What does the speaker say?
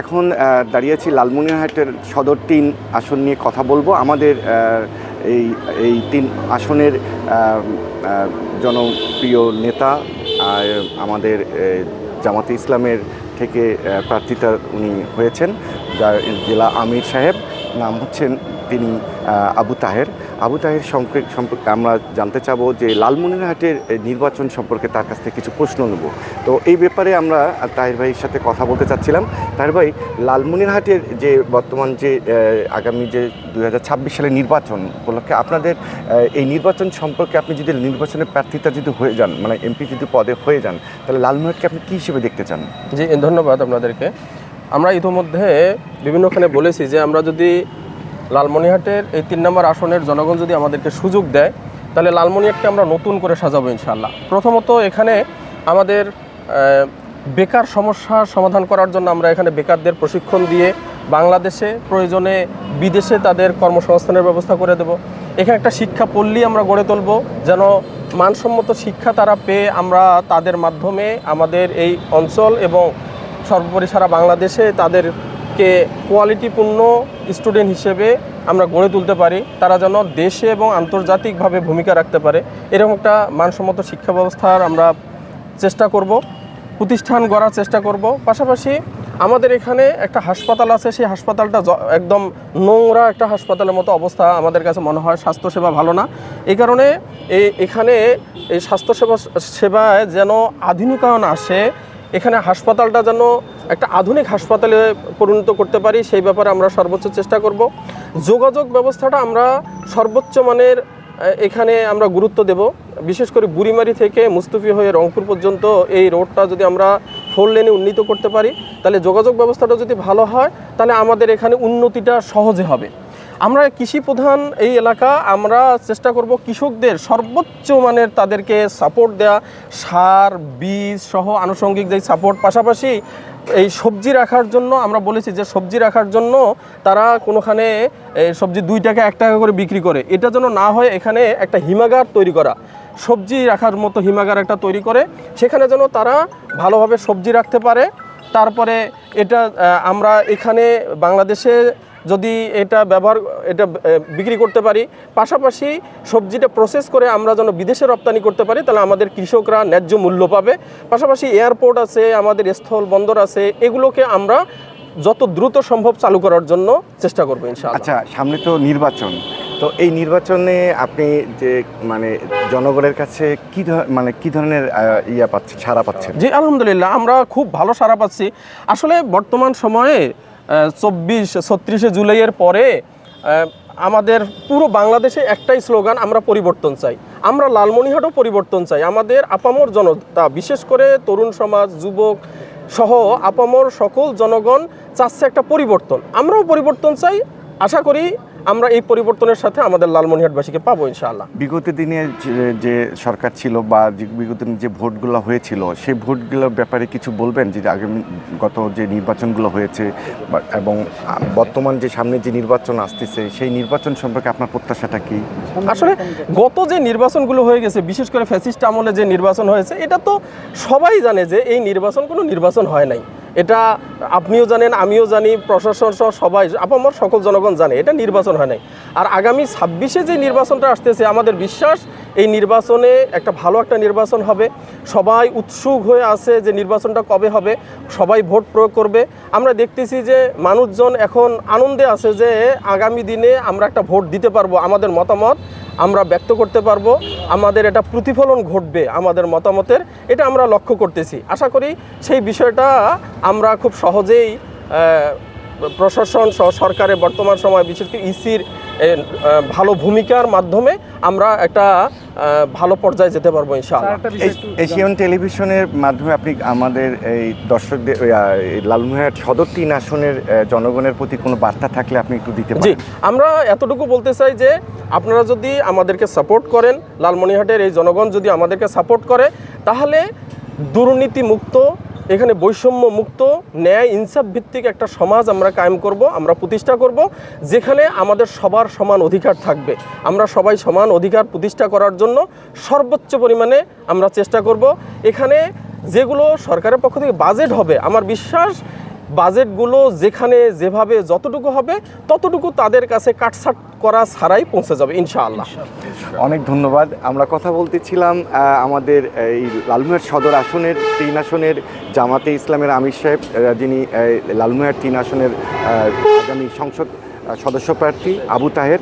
এখন দাঁড়িয়েছি লালমনিরহাটের সদর তিন আসন নিয়ে কথা বলব। আমাদের এই এই তিন আসনের জনপ্রিয় নেতা আর আমাদের জামাতে ইসলামের থেকে প্রার্থিতা উনি হয়েছেন, যার জেলা আমির সাহেব। নাম হচ্ছেন তিনি আবু তাহের। আবু তাহের সম্পর্কে সম্পর্কে আমরা জানতে চাবো যে লালমনিরহাটের নির্বাচন সম্পর্কে তার কাছ থেকে কিছু প্রশ্ন নেব। তো এই ব্যাপারে আমরা তাহের ভাইয়ের সাথে কথা বলতে চাচ্ছিলাম। তাহের ভাই, লালমনিরহাটের যে বর্তমান যে আগামী যে দুই সালের নির্বাচন উপলক্ষে আপনাদের এই নির্বাচন সম্পর্কে আপনি যদি, নির্বাচনের প্রার্থিতা যদি হয়ে যান মানে এমপি যদি পদে হয়ে যান, তাহলে লালমনিরহাটকে আপনি কী হিসেবে দেখতে চান? জি, ধন্যবাদ আপনাদেরকে। আমরা ইতোমধ্যে বিভিন্নখানে বলেছি যে আমরা যদি লালমনিহাটের এই তিন নম্বর আসনের জনগণ যদি আমাদেরকে সুযোগ দেয়, তাহলে লালমনিহাটকে আমরা নতুন করে সাজাবো ইনশাল্লাহ প্রথমত এখানে আমাদের বেকার সমস্যার সমাধান করার জন্য আমরা এখানে বেকারদের প্রশিক্ষণ দিয়ে বাংলাদেশে প্রয়োজনে বিদেশে তাদের কর্মসংস্থানের ব্যবস্থা করে দেব। এখানে একটা শিক্ষা পল্লী আমরা গড়ে তুলব, যেন মানসম্মত শিক্ষা তারা পেয়ে আমরা তাদের মাধ্যমে আমাদের এই অঞ্চল এবং সর্বোপরি সারা বাংলাদেশে তাদেরকে কোয়ালিটিপূর্ণ স্টুডেন্ট হিসেবে আমরা গড়ে তুলতে পারি, তারা যেন দেশে এবং আন্তর্জাতিকভাবে ভূমিকা রাখতে পারে, এরকম একটা মানসম্মত শিক্ষা ব্যবস্থার আমরা চেষ্টা করব, প্রতিষ্ঠান গড়ার চেষ্টা করব। পাশাপাশি আমাদের এখানে একটা হাসপাতাল আছে, সেই হাসপাতালটা একদম নোংরা একটা হাসপাতালের মতো অবস্থা আমাদের কাছে মনে হয়, স্বাস্থ্যসেবা ভালো না। এই কারণে এই এখানে এই স্বাস্থ্যসেবা, সেবায় যেন আধুনিকায়ন আসে, এখানে হাসপাতালটা যেন একটা আধুনিক হাসপাতালে পরিণত করতে পারি, সেই ব্যাপারে আমরা সর্বোচ্চ চেষ্টা করব। যোগাযোগ ব্যবস্থাটা আমরা সর্বোচ্চ মানের এখানে আমরা গুরুত্ব দেব। বিশেষ করে বুড়িমারি থেকে মুস্তুফি হয়ে রংপুর পর্যন্ত এই রোডটা যদি আমরা ফোর লেনে উন্নীত করতে পারি, তাহলে যোগাযোগ ব্যবস্থাটা যদি ভালো হয়, তাহলে আমাদের এখানে উন্নতিটা সহজে হবে। আমরা কৃষি প্রধান এই এলাকা, আমরা চেষ্টা করব কৃষকদের সর্বোচ্চ মানের তাদেরকে সাপোর্ট দেওয়া সার, বীজ সহ আনুষঙ্গিক যে সাপোর্ট পাশাপাশি এই সবজি রাখার জন্য আমরা বলেছি যে সবজি রাখার জন্য তারা কোনোখানে সবজি দুই টাকা, এক টাকা করে বিক্রি করে। এটা যেন না হয় এখানে একটা হিমাগার তৈরি করা। সবজি রাখার মতো হিমাগার একটা তৈরি করে। সেখানে যেন তারা ভালোভাবে সবজি রাখতে পারে। তারপরে এটা আমরা এখানে বাংলাদেশে যদি এটা ব্যবহার এটা বিক্রি করতে পারি পাশাপাশি সবজিটা প্রসেস করে আমরা যেন বিদেশে রপ্তানি করতে পারি তাহলে আমাদের কৃষকরা ন্যায্য মূল্য পাবে। পাশাপাশি এয়ারপোর্ট আছে আমাদের স্থল বন্দর আছে এগুলোকে আমরা যত দ্রুত সম্ভব চালু করার জন্য চেষ্টা করব ইনশাআল্লাহ। আচ্ছা সামনে তো নির্বাচন। তো এই নির্বাচনে আপনি যে মানে জনগণের কাছে কি ধর- মানে কি ধরনের ইয়া পাচ্ছেন সারা পাচ্ছেন? জি আলহামদুলিল্লাহ আমরা খুব ভালো সারা পাচ্ছি। আসলে বর্তমান সময়ে চব্বিশ, ছত্রিশে জুলাইয়ের পরে আমাদের পুরো বাংলাদেশে একটাই স্লোগান, আমরা পরিবর্তন চাই। আমরা লালমনিহাটও পরিবর্তন চাই। আমাদের আপামর জনতা, বিশেষ করে তরুণ সমাজ, যুবক সহ আপামর সকল জনগণ চাচ্ছে একটা পরিবর্তন। আমরাও পরিবর্তন চাই। আশা করি আমরা এই পরিবর্তনের সাথে আমাদের লালমনিহাটবাসীকে পাবো ইনশাআল্লাহ। বিগত দিনে যে- সরকার ছিল বা বিগত দিনে যে ভোটগুলো হয়েছিল সেই ভোটগুলোর ব্যাপারে কিছু বলবেন? যে আগামী গত যে নির্বাচনগুলো হয়েছে এবং বর্তমান যে সামনে যে নির্বাচন আসতেছে সেই নির্বাচন সম্পর্কে আপনার প্রত্যাশাটা কি? আসলে গত যে নির্বাচনগুলো হয়ে গেছে বিশেষ করে ফ্যাসিস্ট আমলে যে নির্বাচন হয়েছে এটা তো সবাই জানে যে এই নির্বাচন কোনো নির্বাচন হয় নাই। এটা আপনিও জানেন, আমিও জানি, প্রশাসন সহ সবাই, আপামর সকল জনগণ জানে, এটা নির্বাচন হয় নাই। আর আগামী ছাব্বিশে যে নির্বাচনটা আসতেছে, আমাদের বিশ্বাস এই নির্বাচনে একটা ভালো একটা নির্বাচন হবে। সবাই উৎসুক হয়ে আছে যে নির্বাচনটা কবে হবে, সবাই ভোট প্রয়োগ করবে। আমরা দেখতেছি যে মানুষজন এখন আনন্দে আছে যে আগামী দিনে আমরা একটা ভোট দিতে পারব, আমাদের মতামত আমরা ব্যক্ত করতে পারব, আমাদের এটা প্রতিফলন ঘটবে আমাদের মতামতের, এটা আমরা লক্ষ্য করতেছি। আশা করি সেই বিষয়টা আমরা খুব সহজেই প্রশাসন সহ সরকারের বর্তমান সময় বিশেষ করে ইসির ভালো ভূমিকার মাধ্যমে আমরা একটা ভালো পর্যায়ে যেতে পারব ইনশাআল্লাহ। এশিয়ান টেলিভিশনের মাধ্যমে আপনি আমাদের এই দর্শকদের লালমনিরহাট সদর তিন আসনের জনগণের প্রতি কোনো বার্তা থাকলে আপনি একটু দিতে জি পারেন। আমরা এতটুকু বলতে চাই যে আপনারা যদি আমাদেরকে সাপোর্ট করেন লালমনিহাটের এই জনগণ যদি আমাদেরকে সাপোর্ট করে তাহলে দুর্নীতি মুক্ত এখানে বৈষম্য মুক্ত ন্যায় ইনসাফ ভিত্তিক একটা সমাজ আমরা কায়েম করব, আমরা প্রতিষ্ঠা করব, যেখানে আমাদের সবার সমান অধিকার থাকবে। আমরা সবাই সমান অধিকার প্রতিষ্ঠা করার জন্য সর্বোচ্চ পরিমাণে আমরা চেষ্টা করব। এখানে যেগুলো সরকারের পক্ষ থেকে বাজেট হবে, আমার বিশ্বাস বাজেটগুলো যেখানে যেভাবে যতটুকু হবে ততটুকু তাদের কাছে কাটসাট করা ছাড়াই পৌঁছে যাবে ইনশাআল্লাহ। অনেক ধন্যবাদ। আমরা কথা বলতেছিলাম আমাদের এই লালমিয়ার সদর আসনের তিন আসনের জামাতে ইসলামের আমির সাহেব যিনি আহ, তিন আসনের আগামী সংসদ সদস্য প্রার্থী আবু তাহের।